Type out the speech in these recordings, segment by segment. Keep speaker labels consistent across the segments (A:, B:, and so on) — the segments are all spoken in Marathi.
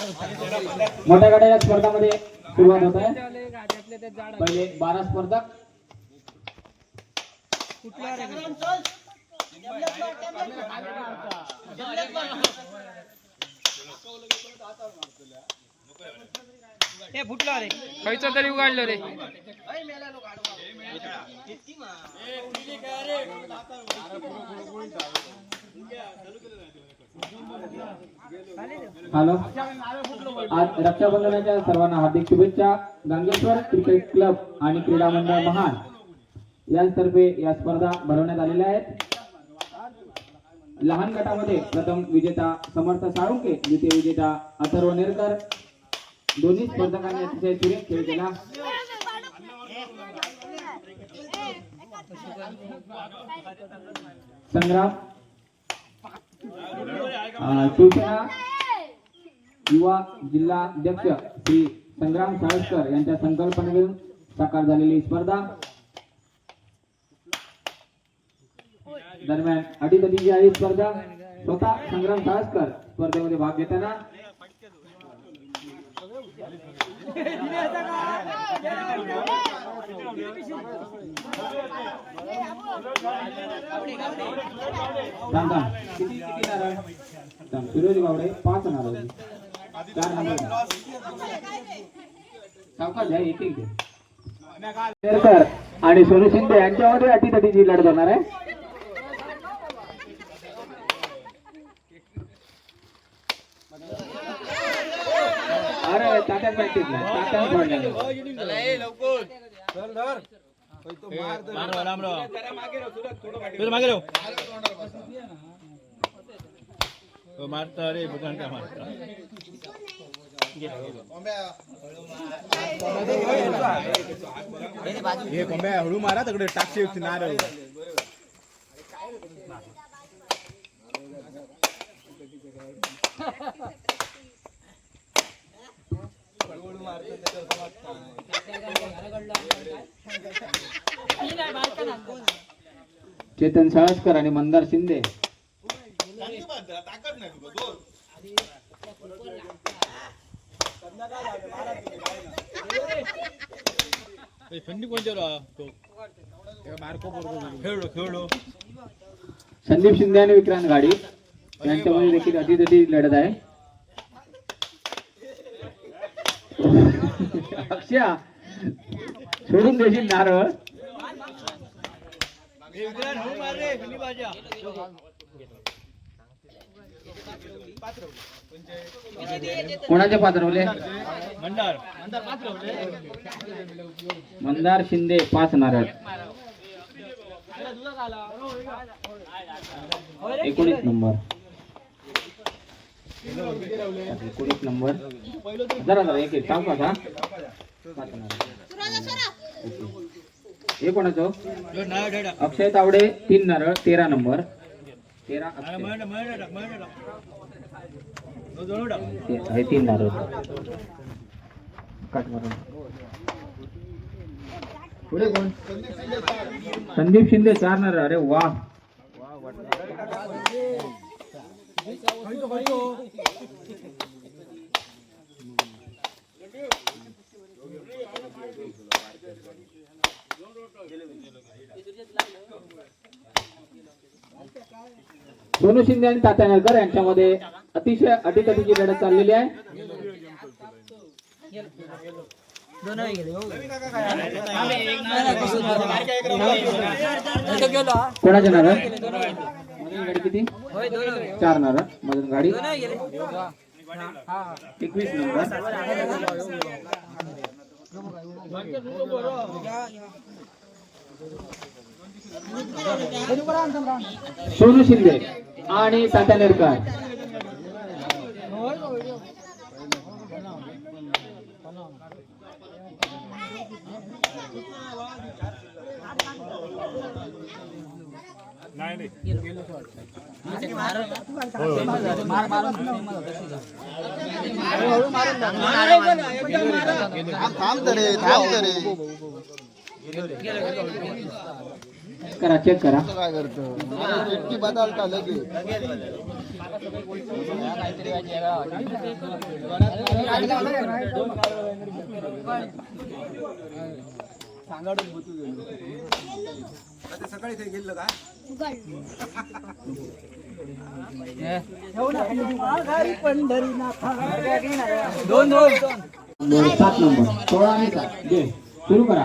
A: मोठ्या गाड्या या स्पर्धामध्ये सुरुवात होत आहे. पहिले बारा स्पर्धक.
B: खयचं तरी उघडलं रे.
A: हॅलो. आज रक्षाबंधनाच्या सर्वांना हार्दिक शुभेच्छा. गंगेश्वर क्रिकेट क्लब आणि क्रीडा मंडळ महान यांतर्फे या स्पर्धा भरवण्यात आलेल्या आहेत. लहान गटामध्ये प्रथम विजेता समर्थ साळुंके द्वितीय विजेता अथर्व नेरकर. दोन्ही स्पर्धकांनी अतिशय सुरेख खेळ केला. संग्राम शिवसेना युवा जिल्हा अध्यक्ष श्री संग्राम साळसकर यांच्या संकल्पनेतून साकार झालेली स्पर्धा. दरम्यान अटीतटीची आहे स्पर्धा. स्वतः संग्राम साळसकर स्पर्धेमध्ये भाग घेताना थांब, थांब. किती किती नारळ? फिरोज गावडे पाच नारळ. चार नंबर सावकाश एक एक आणि सोनू शिंदे यांच्यामध्ये अटीतटीची लढत होणार आहे. अरे तात्यात प्रॅक्टिस नाही तात्यात पडलं
C: मारता रे बघा काय मारता हे कोंब्या हळू मारा तिकडे टाकशे नारळ
A: चेतन साळसकर आणि मंदार शिंदे. संदीप शिंदे आणि विक्रांत गाडी यांच्यामध्ये देखील अटीतटी लढत आहे. अक्षया सोडून देशील नारळ? कोणाचे पात्रवले
C: मंदार.
A: मंदार शिंदे पाच नारळ. एकोणीस नंबर. एकोणीस नंबर. जरा जरा एक एक. सावकाश हा पाच नारळ. हे कोणाचं? अक्षय तावडे तीन नारळ तेरा नंबर. तेरा तीन नारळ. पुढे कोण? संदीप शिंदे चार नारळ. अरे वा. सोनू शिंदे आणि तात्या नेलकर यांच्यामध्ये अतिशय अटीतटीची लढत चाललेली आहे. कोणाच्या नारा गाडी किती चार नारा मधून गाडी. एकवीस नंबर. सोनू शिंदे. आणि तात्या नेरकर.
D: थांब तरी थांब तरी.
A: करा चेक करा.
D: काय करतो? चिठ्ठी बदलता लगेच?
A: सात नंबर. सोळा आणि सात. सुरू करा.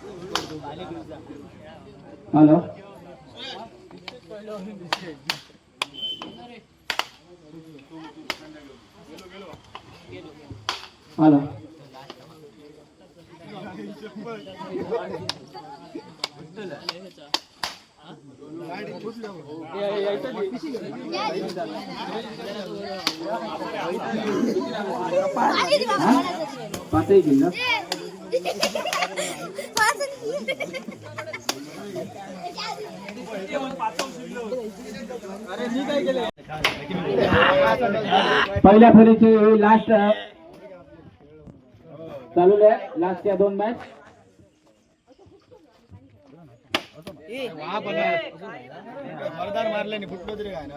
A: पुढे हॅलो हॅलो पाचही जिल्हा पहिल्या फेरीची लास्ट चालू आहे लास्टच्या दोन मॅच
D: मरदार मारले नाही फुटलो तरी काय ना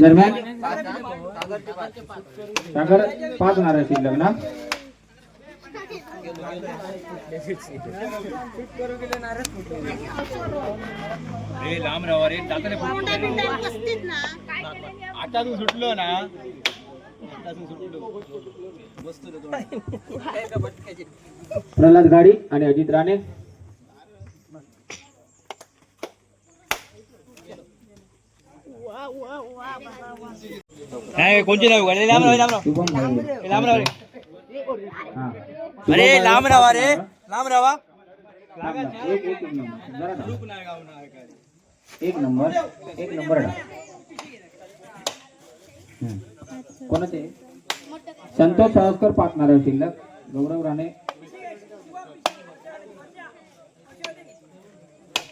A: दरम्यान सागर पाच होणार आहे शिल्लक ना
C: लांब राहा रे आता तू सुटलो ना. आता तू सुटलो
A: प्रल्हाद गाडी आणि अजित राणे
C: नाही कोणची नाही उघडले लांब राहा लांब. राहा लांब राहा रे
A: हा.
C: अरे लांब. राहा रे लांब.
A: एक नंबर. एक नंबर कोणाचे संतोष सावस्कर पाटणार शिल्लक. गौरव राणे.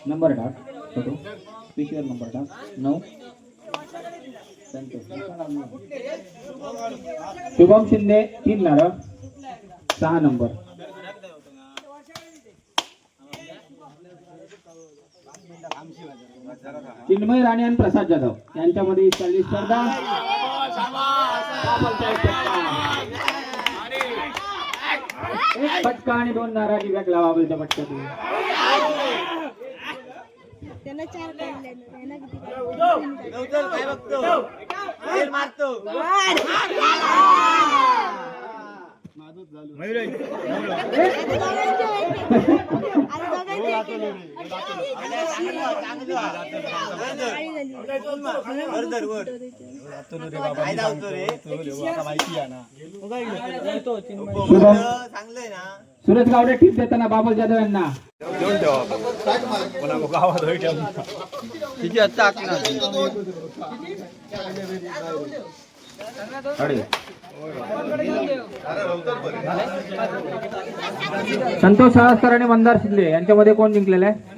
A: नंबर डाक फोटो पिशवर नंबर डाक नऊ. संतोष. शुभम शिंदे तीन नारळ सहा नंबर. चिन्मय राणे आणि प्रसाद जाधव. यांच्यामध्ये चालली स्पर्धा. एक फटका आणि दोन नाराजी बॅग लावा फटक्यातून
E: त्यांना चार काढले त्यांना किती
A: शुभम सुरेश गावडे टीप देताना बाबल जाधव यांना.
C: देऊन ठेवा गावात तिची आत्ता
A: संतोष सहस्कर आणि मंदार शिंदे यांच्यामध्ये कोण जिंकलेलं आहे?